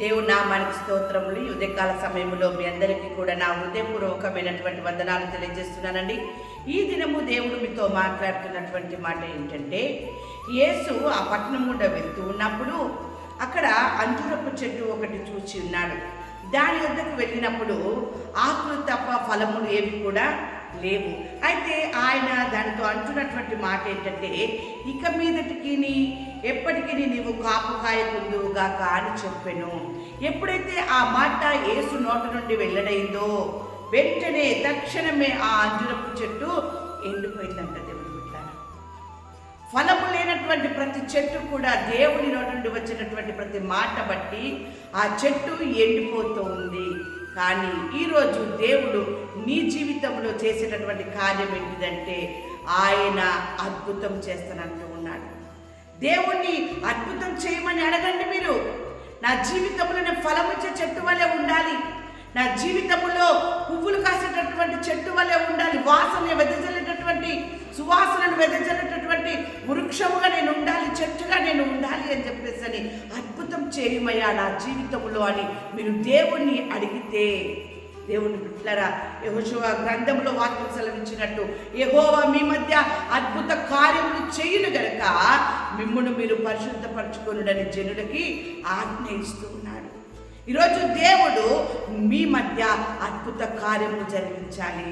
దేవుడు నా మనకి స్తోత్రములు. ఈ ఉదయకాల సమయంలో మీ అందరికీ కూడా నా హృదయపూర్వకమైనటువంటి వందనాలు తెలియజేస్తున్నానండి. ఈ దినము దేవుడు మీతో మాట్లాడుతున్నటువంటి మాట ఏంటంటే యేసు ఆ పట్టణం గుండా వెళ్తూ ఉన్నప్పుడు అక్కడ అంజురపు చెట్టు ఒకటి చూసి ఉన్నాడు. దాని వద్దకు వెళ్ళినప్పుడు ఆకులు తప్ప ఫలములు ఏవి కూడా లేవు. అయితే ఆయన దానితో అంటున్నటువంటి మాట ఏంటంటే ఇక మీదటికి నీ ఎప్పటికీ నీవు కాపు కాయకుందువుగాక అని చెప్పాను. ఎప్పుడైతే ఆ మాట ఏసు నోట నుండి వెల్లడైందో వెంటనే తక్షణమే ఆ అంజురపు చెట్టు ఎండిపోయిందంట దేవుడు బిడ్డలారా. ఫలము లేనటువంటి ప్రతి చెట్టు కూడా దేవుని నోటి నుండి వచ్చినటువంటి ప్రతి మాట బట్టి ఆ చెట్టు ఎండిపోతూ ఉంది. కానీ ఈరోజు దేవుడు నీ జీవితంలో చేసేటటువంటి కార్యం ఏంటిదంటే ఆయన అద్భుతం చేస్తానంటూ ఉన్నాడు. దేవుణ్ణి అద్భుతం చేయమని అడగండి మీరు. నా జీవితంలో నేను ఫలమిచ్చే చెట్టు వల్లే ఉండాలి. నా జీవితంలో పువ్వులు కాసేటటువంటి చెట్టు వల్లే ఉండాలి. వాసన వెదజల్లేటటువంటి సువాసనను వెదజల్లేటటువంటి వృక్షముగా చెట్టుగా నేను ఉండాలి అని చెప్పేసి అని అద్భుతం చేయమయ్యా నా జీవితంలో అని మీరు దేవుణ్ణి అడిగితే దేవుని బిడ్డరా యహోశివ గ్రంథంలో వాక్యం సెలవించినట్టు యెహోవా మీ మధ్య అద్భుత కార్యములు చేయును గనక మిమ్మల్ని మీరు పరిశుద్ధపరచుకొనుడని జనులకి ఆజ్ఞ ఇస్తూ ఉన్నాడు. ఈరోజు దేవుడు మీ మధ్య అద్భుత కార్యములు జరిగించాలి.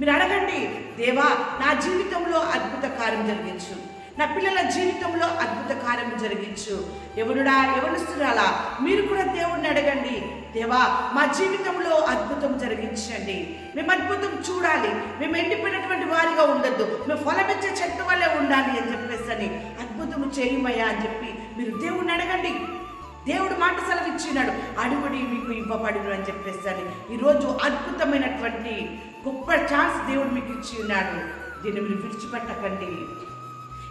మీరు అడగండి దేవా నా జీవితంలో అద్భుత కార్యం జరిగించు. నా పిల్లల జీవితంలో అద్భుత కార్యం జరిగించు. ఎవరుడా ఎవరుస్తున్నారా మీరు కూడా దేవుణ్ణి అడగండి. దేవా మా జీవితంలో అద్భుతం జరిగించండి. మేము అద్భుతం చూడాలి. మేము ఎండిపోయినటువంటి వారిగా ఉండద్దు. మేము ఫలమిచ్చే చెట్టు వల్లే ఉండాలి అని చెప్పేసి అని అద్భుతం చేయమయ్యా అని చెప్పి మీరు దేవుణ్ణి అడగండి. దేవుడు మాట సెలవిచ్చినాడు. అడుగుడి మీకు ఇవ్వబడును అని చెప్పేసి అని ఈరోజు అద్భుతమైనటువంటి గొప్ప ఛాన్స్ దేవుడు మీకు ఇచ్చి ఉన్నాడు దీన్ని మీరు విడిచిపెట్టకండి.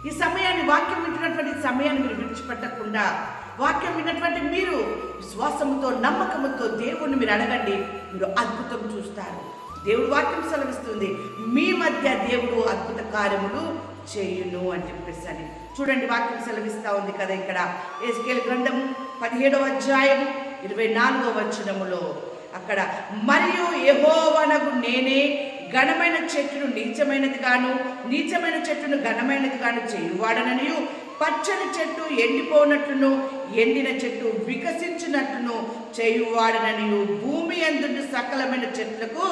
ఈ సమయాన్ని వాక్యం వింటున్నటువంటి సమయాన్ని మీరు విడిచిపెట్టకుండా వాక్యం విన్నటువంటి మీరు విశ్వాసముతో నమ్మకముతో దేవుణ్ణి మీరు అడగండి. మీరు అద్భుతం చూస్తారు. దేవుడు వాక్యం సెలవిస్తుంది. మీ మధ్య దేవుడు అద్భుత కార్యములు చేయును అని చెప్పేసి అని. చూడండి వాక్యం సెలవిస్తూ ఉంది కదా ఇక్కడ. ఏస్కేల్ గ్రంథము పదిహేడవ అధ్యాయం ఇరవై నాలుగవ వచనములో అక్కడ మరియు యహోవనకు నేనే ఘనమైన చెట్టును నీచమైనది గాను నీచమైన చెట్టును ఘనమైనది గాను చేయువాడననియు. పచ్చని చెట్టు ఎండిపోనట్లును ఎండిన చెట్టు వికసించినట్లును చేయువాడననియు. భూమి అందున్న సకలమైన చెట్లకు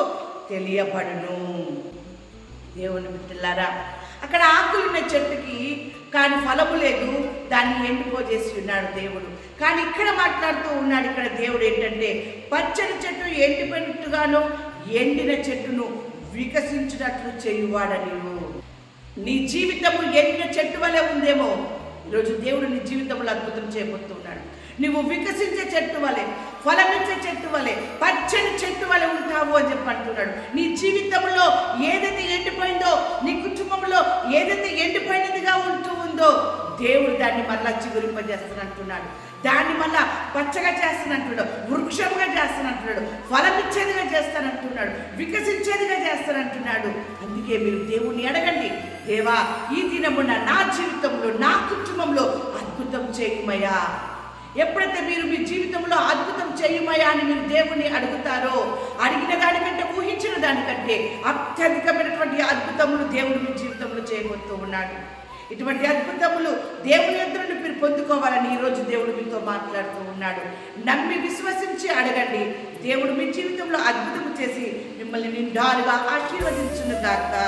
తెలియబడును. దేవుని బిడ్డలారా అక్కడ ఆకులున్న చెట్టుకి కానీ ఫలము లేదు. దాన్ని ఎండిపోజేసి ఉన్నాడు దేవుడు. కానీ ఇక్కడ మాట్లాడుతూ ఉన్నాడు ఇక్కడ దేవుడు ఏంటంటే పచ్చని చెట్టు ఎండిపోయినట్టుగాను ఎండిన చెట్టును వికసించినట్లు చేయువాడని నీ జీవితము ఎండిన చెట్టు వలె ఉందేమో ఈరోజు దేవుడు నీ జీవితంలో అద్భుతం చేయబోతున్నాడు. నువ్వు వికసించే చెట్టు వలె ఫలమించే చెట్టు వలె పచ్చని చెట్టు వలె ఉంటావు అని చెప్పి అంటున్నాడు. నీ జీవితంలో ఏదైతే ఎండిపోయిందో నీ కుటుంబంలో ఏదైతే ఎండిపోయినదిగా ఉంటూ ఉందో దేవుడు దాన్ని మళ్ళా చిగురింపజేస్తానంటున్నాడు దాన్ని మళ్ళా పచ్చగా చేస్తానంటున్నాడు వృక్షంగా చేస్తానంటున్నాడు ఫలమిచ్చేదిగా చేస్తానంటున్నాడు వికసించేదిగా చేస్తానంటున్నాడు. అందుకే మీరు దేవుణ్ణి అడగండి. దేవా ఈ దినమున నా జీవితంలో నా కుటుంబంలో అద్భుతం చేయమయ్యా ఎప్పుడైతే మీరు మీ జీవితంలో అద్భుతం చేయమయ్యా అని మీరు దేవుణ్ణి అడుగుతారో అడిగిన దానికంటే ఊహించిన దానికంటే అత్యధికమైనటువంటి అద్భుతములు దేవుడు మీ జీవితంలో చేయబోతూ ఉన్నాడు. ఇటువంటి అద్భుతములు దేవుని ఎదురుని మీరు పొందుకోవాలని ఈరోజు దేవుడు మీతో మాట్లాడుతూ ఉన్నాడు. నమ్మి విశ్వసించి అడగండి. దేవుడు మీ జీవితంలో అద్భుతం మిమ్మల్ని నిండారుగా ఆశీర్వదించును దాకా